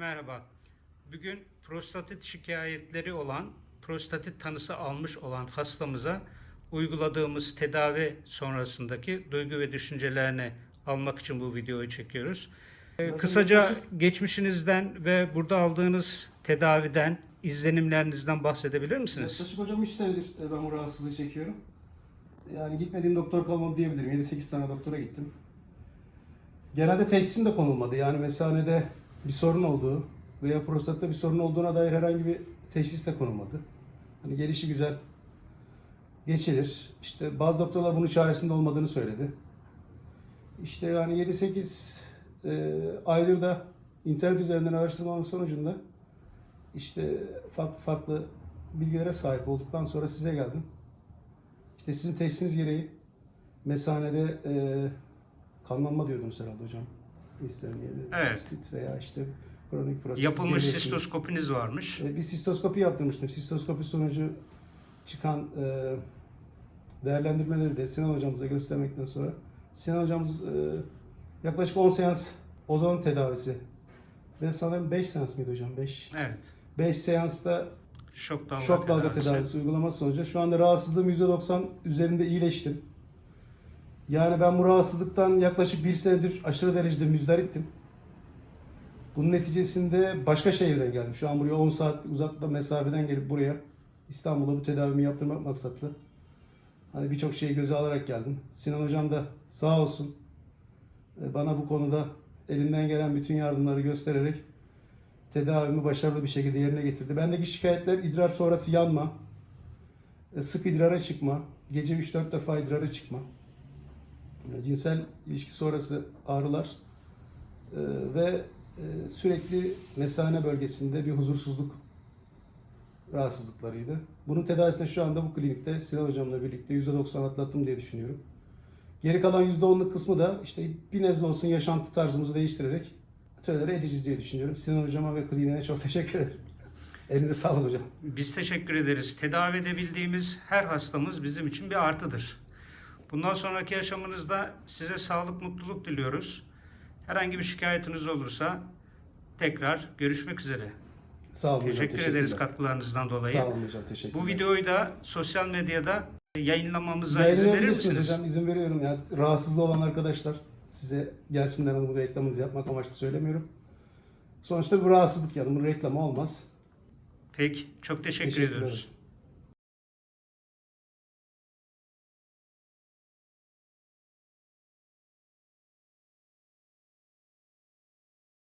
Merhaba. Bugün prostatit şikayetleri olan, prostatit tanısı almış olan hastamıza uyguladığımız tedavi sonrasındaki duygu ve düşüncelerini almak için bu videoyu çekiyoruz. Ee, Kısaca geçmişinizden ve burada aldığınız tedaviden, izlenimlerinizden bahsedebilir misiniz? Yaklaşık hocam 3 senedir e, ben bu rahatsızlığı çekiyorum. Yani gitmediğim doktor kalmadı diyebilirim. 7-8 tane doktora gittim. Genelde teşhisim de konulmadı. Yani mesanede bir sorun olduğu veya prostatta bir sorun olduğuna dair herhangi bir teşhis de konulmadı. Hani gelişi güzel geçilir. İşte bazı doktorlar bunun çaresinde olmadığını söyledi. İşte yani 7-8 e, aydır da internet üzerinden araştırmanın sonucunda işte farklı farklı bilgilere sahip olduktan sonra size geldim. İşte sizin teşhisiniz gereği mesanede e, kanlanma diyordunuz herhalde hocam. İstenmeyen Evet. sistit veya işte kronik prostat. Yapılmış gerilim. sistoskopiniz varmış. E, bir sistoskopi yaptırmıştım. Sistoskopi sonucu çıkan e, değerlendirmeleri de Sinan hocamıza göstermekten sonra Sinan hocamız e, yaklaşık 10 seans ozon tedavisi ve sanırım 5 seans mıydı hocam? 5. Evet. 5 seansta Şok dalga, şok dalga tedavisi. tedavisi uygulaması sonucu şu anda rahatsızlığım %90 üzerinde iyileştim. Yani ben bu rahatsızlıktan yaklaşık bir senedir aşırı derecede müzdariptim. Bunun neticesinde başka şehirden geldim. Şu an buraya 10 saat uzakta mesafeden gelip buraya İstanbul'a bu tedavimi yaptırmak maksatlı. Hani birçok şeyi göze alarak geldim. Sinan hocam da sağ olsun e, bana bu konuda elinden gelen bütün yardımları göstererek tedavimi başarılı bir şekilde yerine getirdi. Bendeki şikayetler idrar sonrası yanma, e, sık idrara çıkma, gece 3-4 defa idrara çıkma, cinsel ilişki sonrası ağrılar e, ve e, sürekli mesane bölgesinde bir huzursuzluk rahatsızlıklarıydı. Bunun tedavisini şu anda bu klinikte Sinan hocamla birlikte %90 atlattım diye düşünüyorum. Geri kalan %10'luk kısmı da işte bir nebze olsun yaşantı tarzımızı değiştirerek tölere edeceğiz diye düşünüyorum. Sinan hocama ve kliniğe çok teşekkür ederim. Elinize sağlık hocam. Biz teşekkür ederiz. Tedavi edebildiğimiz her hastamız bizim için bir artıdır. Bundan sonraki yaşamınızda size sağlık, mutluluk diliyoruz. Herhangi bir şikayetiniz olursa tekrar görüşmek üzere. Sağ olun hocam. Teşekkür ederiz teşekkürler. katkılarınızdan dolayı. Sağ olun hocam. Teşekkürler. Bu videoyu da sosyal medyada yayınlamamıza izin verir misiniz? hocam. izin veriyorum. Yani rahatsızlığı olan arkadaşlar size gelsinler hani bu reklamınızı yapmak amaçlı söylemiyorum. Sonuçta bu rahatsızlık yani bu reklamı olmaz. Peki, çok teşekkür Teşekkür ediyoruz. ederim.